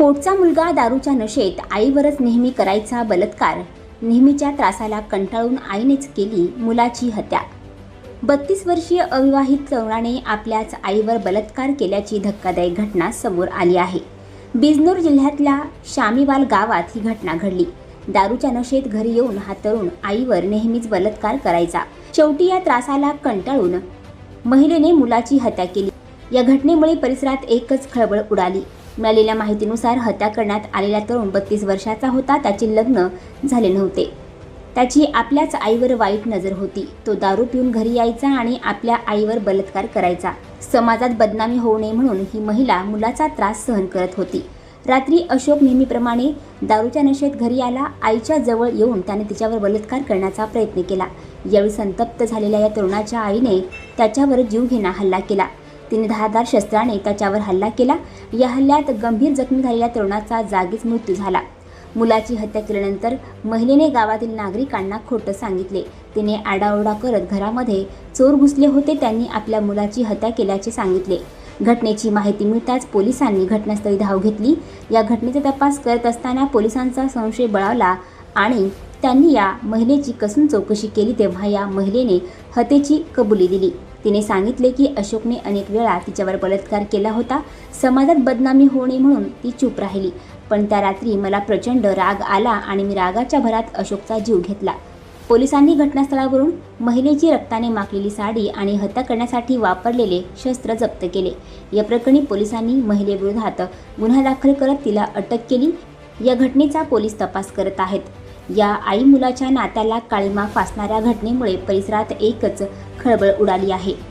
पोटचा मुलगा दारूच्या नशेत आईवरच नेहमी करायचा बलात्कार. नेहमीच्या त्रासाला कंटाळून आईनेच केली मुलाची हत्या. बत्तीस वर्षीय अविवाहित तरुणाने आपल्याच आईवर बलात्कार केल्याची धक्कादायक घटना समोर आली आहे. बिजनूर जिल्ह्यातल्या शामीवाल गावात ही घटना घडली. दारूच्या नशेत घरी येऊन हा तरुण आईवर नेहमीच बलात्कार करायचा. शेवटी या त्रासाला कंटाळून महिलेने मुलाची हत्या केली. या घटनेमुळे परिसरात एकच खळबळ उडाली. मिळालेल्या माहितीनुसार हत्या करण्यात आलेला तरुण बत्तीस वर्षाचा होता. त्याचे लग्न झाले नव्हते. त्याची आपल्याच आईवर वाईट नजर होती. तो दारू पिऊन घरी यायचा आणि आपल्या आईवर बलात्कार करायचा. समाजात बदनामी होऊ नये म्हणून ही महिला मुलाचा त्रास सहन करत होती. रात्री अशोक नेहमीप्रमाणे दारूच्या नशेत घरी आला. आईच्या जवळ येऊन त्याने तिच्यावर बलात्कार करण्याचा प्रयत्न केला. यावेळी संतप्त झालेल्या या तरुणाच्या आईने त्याच्यावर जीवघेणा हल्ला केला. तिने धारदार शस्त्राने त्याच्यावर हल्ला केला. या हल्ल्यात गंभीर जखमी झालेल्या तरुणाचा जागीच मृत्यू झाला. मुलाची हत्या केल्यानंतर महिलेने गावातील नागरिकांना खोटं सांगितले. तिने आडाओरडा करत घरामध्ये चोर घुसले होते त्यांनी आपल्या मुलाची हत्या केल्याचे सांगितले. घटनेची माहिती मिळताच पोलिसांनी घटनास्थळी धाव घेतली. या घटनेचा तपास करत असताना पोलिसांचा संशय बळावला आणि त्यांनी या महिलेची कसून चौकशी केली तेव्हा या महिलेने हत्येची कबुली दिली. तिने सांगितले की अशोकने अनेक वेळा तिच्यावर बलात्कार केला होता. समाजात बदनामी होऊ नये म्हणून ती चूप राहिली. पण त्या रात्री मला प्रचंड राग आला आणि मी रागाच्या भरात अशोकचा जीव घेतला. पोलिसांनी घटनास्थळावरून महिलेची रक्ताने माखलेली साडी आणि हत्या करण्यासाठी वापरलेले शस्त्र जप्त केले. या प्रकरणी पोलिसांनी महिलेविरोधात गुन्हा दाखल करत तिला अटक केली. या घटनेचा पोलीस तपास करत आहेत. या आई मुलाच्या नात्याला काळीमा फासणाऱ्या घटनेमुळे परिसरात एकच खळबळ उडाली आहे.